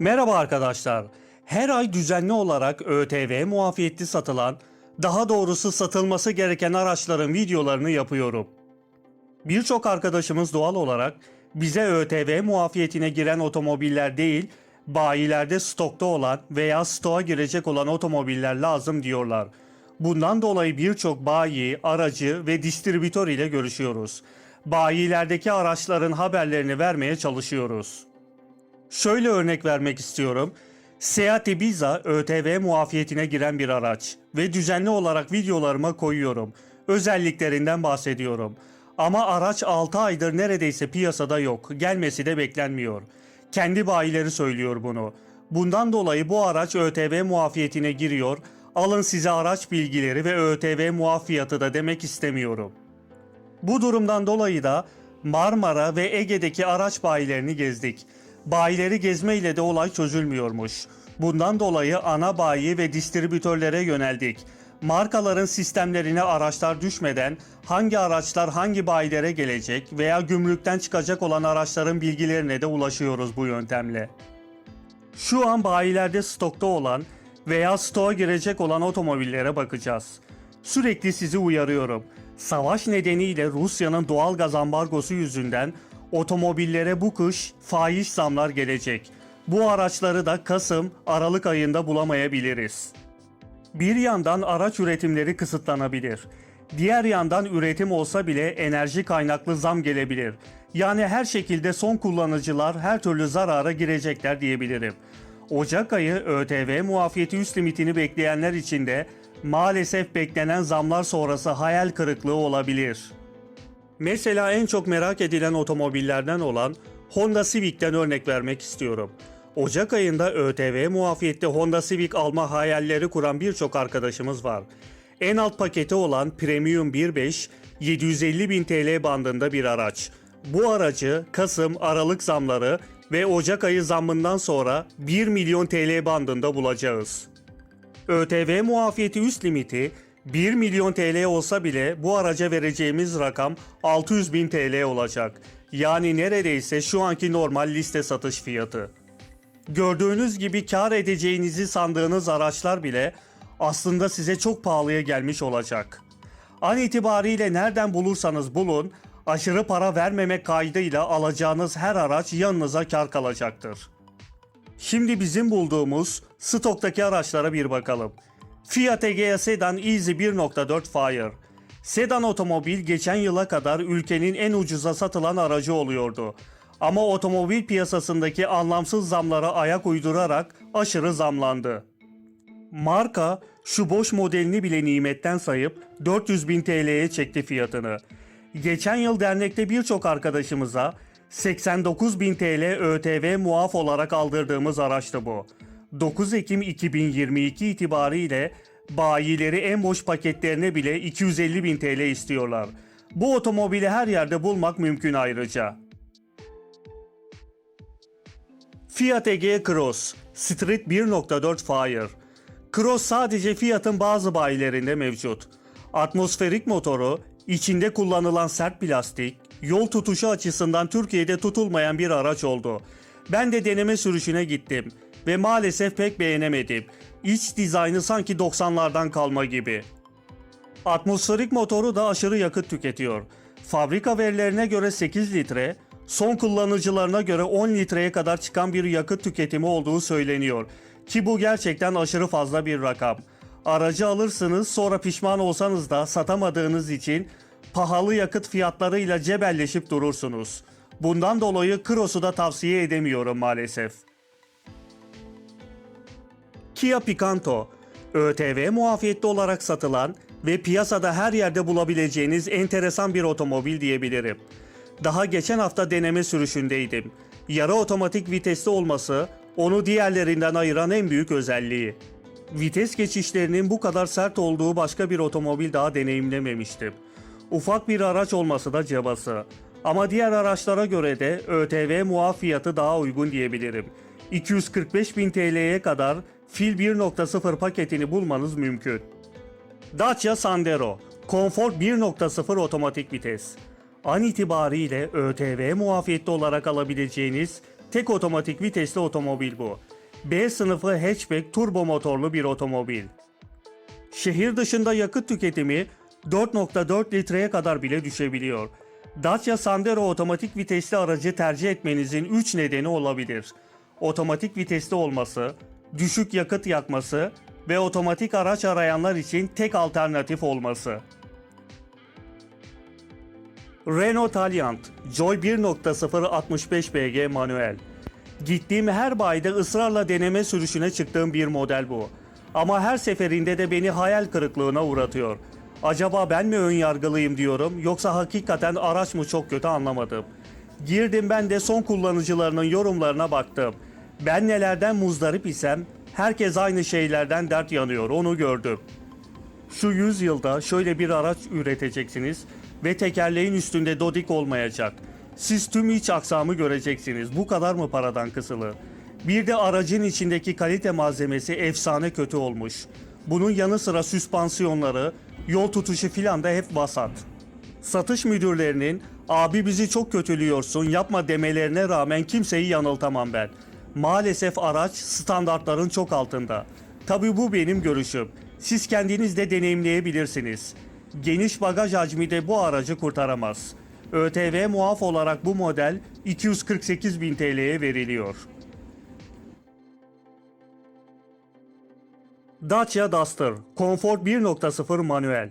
Merhaba arkadaşlar. Her ay düzenli olarak ÖTV muafiyetli satılan, daha doğrusu satılması gereken araçların videolarını yapıyorum. Birçok arkadaşımız doğal olarak bize ÖTV muafiyetine giren otomobiller değil, bayilerde stokta olan veya stoğa girecek olan otomobiller lazım diyorlar. Bundan dolayı birçok bayi, aracı ve distribütör ile görüşüyoruz. Bayilerdeki araçların haberlerini vermeye çalışıyoruz. Şöyle örnek vermek istiyorum. Seat Ibiza ÖTV muafiyetine giren bir araç ve düzenli olarak videolarıma koyuyorum. Özelliklerinden bahsediyorum. Ama araç 6 aydır neredeyse piyasada yok. Gelmesi de beklenmiyor. Kendi bayileri söylüyor bunu. Bundan dolayı bu araç ÖTV muafiyetine giriyor. Alın size araç bilgileri ve ÖTV muafiyatı da demek istemiyorum. Bu durumdan dolayı da Marmara ve Ege'deki araç bayilerini gezdik. Bayileri gezme ile de olay çözülmüyormuş. Bundan dolayı ana bayi ve distribütörlere yöneldik. Markaların sistemlerine araçlar düşmeden hangi araçlar hangi bayilere gelecek veya gümrükten çıkacak olan araçların bilgilerine de ulaşıyoruz bu yöntemle. Şu an bayilerde stokta olan veya stoğa girecek olan otomobillere bakacağız. Sürekli sizi uyarıyorum. Savaş nedeniyle Rusya'nın doğal gaz ambargosu yüzünden otomobillere bu kış faiz zamlar gelecek. Bu araçları da Kasım, Aralık ayında bulamayabiliriz. Bir yandan araç üretimleri kısıtlanabilir. Diğer yandan üretim olsa bile enerji kaynaklı zam gelebilir. Yani her şekilde son kullanıcılar her türlü zarara girecekler diyebilirim. Ocak ayı ÖTV muafiyeti üst limitini bekleyenler için de maalesef beklenen zamlar sonrası hayal kırıklığı olabilir. Mesela en çok merak edilen otomobillerden olan Honda Civic'ten örnek vermek istiyorum. Ocak ayında ÖTV muafiyette Honda Civic alma hayalleri kuran birçok arkadaşımız var. En alt paketi olan Premium 1.5 750 bin TL bandında bir araç. Bu aracı Kasım, Aralık zamları ve Ocak ayı zammından sonra 1 milyon TL bandında bulacağız. ÖTV muafiyeti üst limiti 1 milyon TL olsa bile bu araca vereceğimiz rakam 600 bin TL olacak. Yani neredeyse şu anki normal liste satış fiyatı. Gördüğünüz gibi kar edeceğinizi sandığınız araçlar bile aslında size çok pahalıya gelmiş olacak. An itibariyle nereden bulursanız bulun, aşırı para vermemek kaydıyla alacağınız her araç yanınıza kar kalacaktır. Şimdi bizim bulduğumuz stoktaki araçlara bir bakalım. Fiat Egea Sedan Easy 1.4 Fire. Sedan otomobil geçen yıla kadar ülkenin en ucuza satılan aracı oluyordu. Ama otomobil piyasasındaki anlamsız zamlara ayak uydurarak aşırı zamlandı. Marka şu boş modelini bile nimetten sayıp 400 bin TL'ye çekti fiyatını. Geçen yıl dernekte birçok arkadaşımıza 89 bin TL ÖTV muaf olarak aldırdığımız araçtı bu. 9 Ekim 2022 itibariyle bayileri en boş paketlerine bile 250 bin TL istiyorlar. Bu otomobili her yerde bulmak mümkün ayrıca. Fiat Egea Cross Street 1.4 Fire Cross sadece Fiat'ın bazı bayilerinde mevcut. Atmosferik motoru, içinde kullanılan sert plastik, yol tutuşu açısından Türkiye'de tutulmayan bir araç oldu. Ben de deneme sürüşüne gittim ve maalesef pek beğenemedim. İç dizaynı sanki 90'lardan kalma gibi. Atmosferik motoru da aşırı yakıt tüketiyor. Fabrika verilerine göre 8 litre, son kullanıcılarına göre 10 litreye kadar çıkan bir yakıt tüketimi olduğu söyleniyor. Ki bu gerçekten aşırı fazla bir rakam. Aracı alırsınız sonra pişman olsanız da satamadığınız için pahalı yakıt fiyatlarıyla cebelleşip durursunuz. Bundan dolayı Cross'u da tavsiye edemiyorum maalesef. Kia Picanto, ÖTV muafiyetli olarak satılan ve piyasada her yerde bulabileceğiniz enteresan bir otomobil diyebilirim. Daha geçen hafta deneme sürüşündeydim. Yarı otomatik vitesli olması onu diğerlerinden ayıran en büyük özelliği. Vites geçişlerinin bu kadar sert olduğu başka bir otomobil daha deneyimlememiştim. Ufak bir araç olması da cabası. Ama diğer araçlara göre de ÖTV muaf fiyatı daha uygun diyebilirim. 245 bin TL'ye kadar Fil 1.0 paketini bulmanız mümkün. Dacia Sandero Comfort 1.0 otomatik vites. An itibariyle ÖTV muafiyetli olarak alabileceğiniz tek otomatik vitesli otomobil bu. B sınıfı hatchback turbo motorlu bir otomobil. Şehir dışında yakıt tüketimi 4.4 litreye kadar bile düşebiliyor. Dacia Sandero otomatik vitesli aracı tercih etmenizin 3 nedeni olabilir. Otomatik vitesli olması, düşük yakıt yakması ve otomatik araç arayanlar için tek alternatif olması. Renault Taliant Joy 1.0 65 BG manuel. Gittiğim her bayide ısrarla deneme sürüşüne çıktığım bir model bu. Ama her seferinde de beni hayal kırıklığına uğratıyor. Acaba ben mi ön yargılıyım diyorum yoksa hakikaten araç mı çok kötü anlamadım. Girdim ben de son kullanıcılarının yorumlarına baktım. Ben nelerden muzdarip isem herkes aynı şeylerden dert yanıyor onu gördüm. Şu yüzyılda şöyle bir araç üreteceksiniz ve tekerleğin üstünde dodik olmayacak. Siz tüm iç aksamı göreceksiniz. Bu kadar mı paradan kısılı? Bir de aracın içindeki kalite malzemesi efsane kötü olmuş. Bunun yanı sıra süspansiyonları, yol tutuşu filan da hep vasat. Satış müdürlerinin abi bizi çok kötülüyorsun yapma demelerine rağmen kimseyi yanıltamam ben. Maalesef araç standartların çok altında. Tabii bu benim görüşüm. Siz kendiniz de deneyimleyebilirsiniz. Geniş bagaj hacmi de bu aracı kurtaramaz. ÖTV muaf olarak bu model 248.000 TL'ye veriliyor. Dacia Duster, Comfort 1.0 manuel.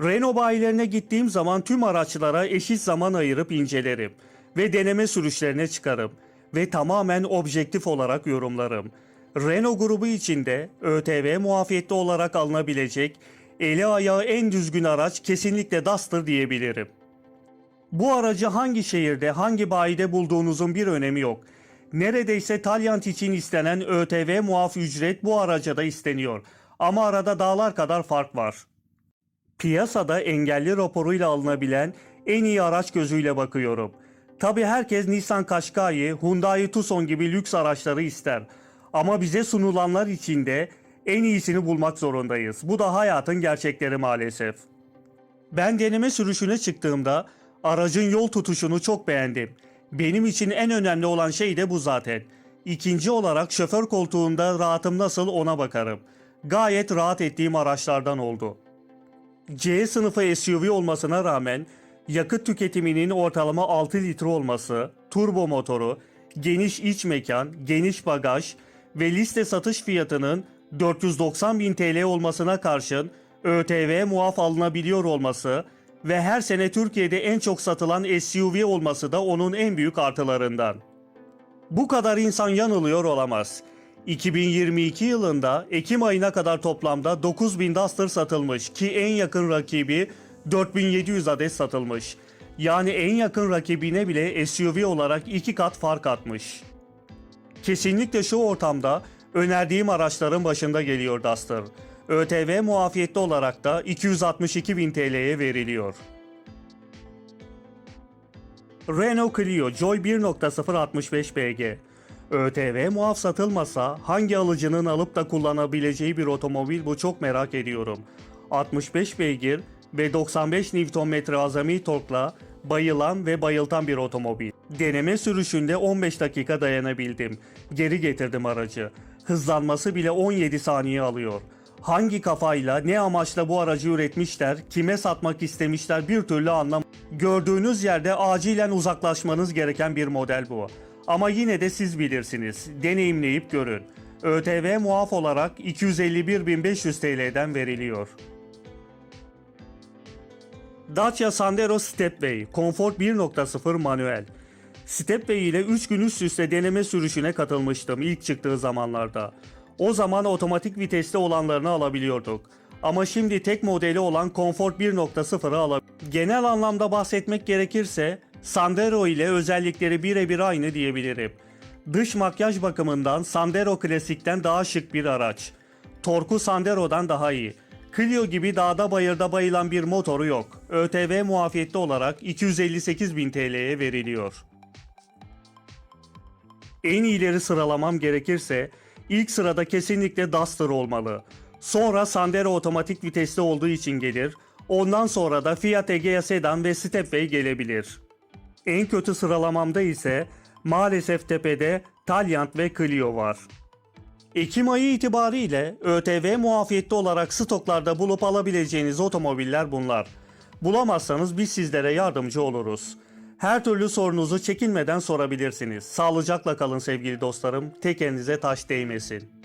Renault bayilerine gittiğim zaman tüm araçlara eşit zaman ayırıp incelerim ve deneme sürüşlerine çıkarım ve tamamen objektif olarak yorumlarım. Renault grubu içinde ÖTV muafiyetli olarak alınabilecek eli ayağı en düzgün araç kesinlikle Duster diyebilirim. Bu aracı hangi şehirde, hangi bayide bulduğunuzun bir önemi yok. Neredeyse Talyant için istenen ÖTV muaf ücret bu araca da isteniyor. Ama arada dağlar kadar fark var. Piyasada engelli raporuyla alınabilen en iyi araç gözüyle bakıyorum. Tabi herkes Nissan Qashqai, Hyundai Tucson gibi lüks araçları ister. Ama bize sunulanlar içinde en iyisini bulmak zorundayız. Bu da hayatın gerçekleri maalesef. Ben deneme sürüşüne çıktığımda aracın yol tutuşunu çok beğendim. Benim için en önemli olan şey de bu zaten. İkinci olarak şoför koltuğunda rahatım nasıl ona bakarım. Gayet rahat ettiğim araçlardan oldu. C sınıfı SUV olmasına rağmen yakıt tüketiminin ortalama 6 litre olması, turbo motoru, geniş iç mekan, geniş bagaj ve liste satış fiyatının 490 bin TL olmasına karşın ÖTV muaf alınabiliyor olması ve her sene Türkiye'de en çok satılan SUV olması da onun en büyük artılarından. Bu kadar insan yanılıyor olamaz. 2022 yılında Ekim ayına kadar toplamda 9000 Duster satılmış ki en yakın rakibi 4700 adet satılmış. Yani en yakın rakibine bile SUV olarak iki kat fark atmış. Kesinlikle şu ortamda önerdiğim araçların başında geliyor Duster. ÖTV muafiyetli olarak da 262.000 TL'ye veriliyor. Renault Clio Joy 1.0 65 BG ÖTV muaf satılmasa hangi alıcının alıp da kullanabileceği bir otomobil bu çok merak ediyorum. 65 beygir ve 95 Nm azami torkla bayılan ve bayıltan bir otomobil. Deneme sürüşünde 15 dakika dayanabildim. Geri getirdim aracı. Hızlanması bile 17 saniye alıyor. Hangi kafayla, ne amaçla bu aracı üretmişler, kime satmak istemişler bir türlü anlam. Gördüğünüz yerde acilen uzaklaşmanız gereken bir model bu. Ama yine de siz bilirsiniz. Deneyimleyip görün. ÖTV muaf olarak 251.500 TL'den veriliyor. Dacia Sandero Stepway Comfort 1.0 manuel. Stepway ile 3 gün üst üste deneme sürüşüne katılmıştım ilk çıktığı zamanlarda. O zaman otomatik vitesli olanlarını alabiliyorduk. Ama şimdi tek modeli olan Comfort 1.0'ı alabiliyoruz. Genel anlamda bahsetmek gerekirse Sandero ile özellikleri birebir aynı diyebilirim. Dış makyaj bakımından Sandero Klasik'ten daha şık bir araç. Torku Sandero'dan daha iyi. Clio gibi dağda bayırda bayılan bir motoru yok. ÖTV muafiyetli olarak 258.000 TL'ye veriliyor. En iyileri sıralamam gerekirse ilk sırada kesinlikle Duster olmalı. Sonra Sandero otomatik vitesli olduğu için gelir. Ondan sonra da Fiat Egea Sedan ve Stepway gelebilir. En kötü sıralamamda ise Maalesef tepede Talyant ve Clio var. Ekim ayı itibariyle ÖTV muafiyetli olarak stoklarda bulup alabileceğiniz otomobiller bunlar. Bulamazsanız biz sizlere yardımcı oluruz. Her türlü sorunuzu çekinmeden sorabilirsiniz. Sağlıcakla kalın sevgili dostlarım. Tekerinize taş değmesin.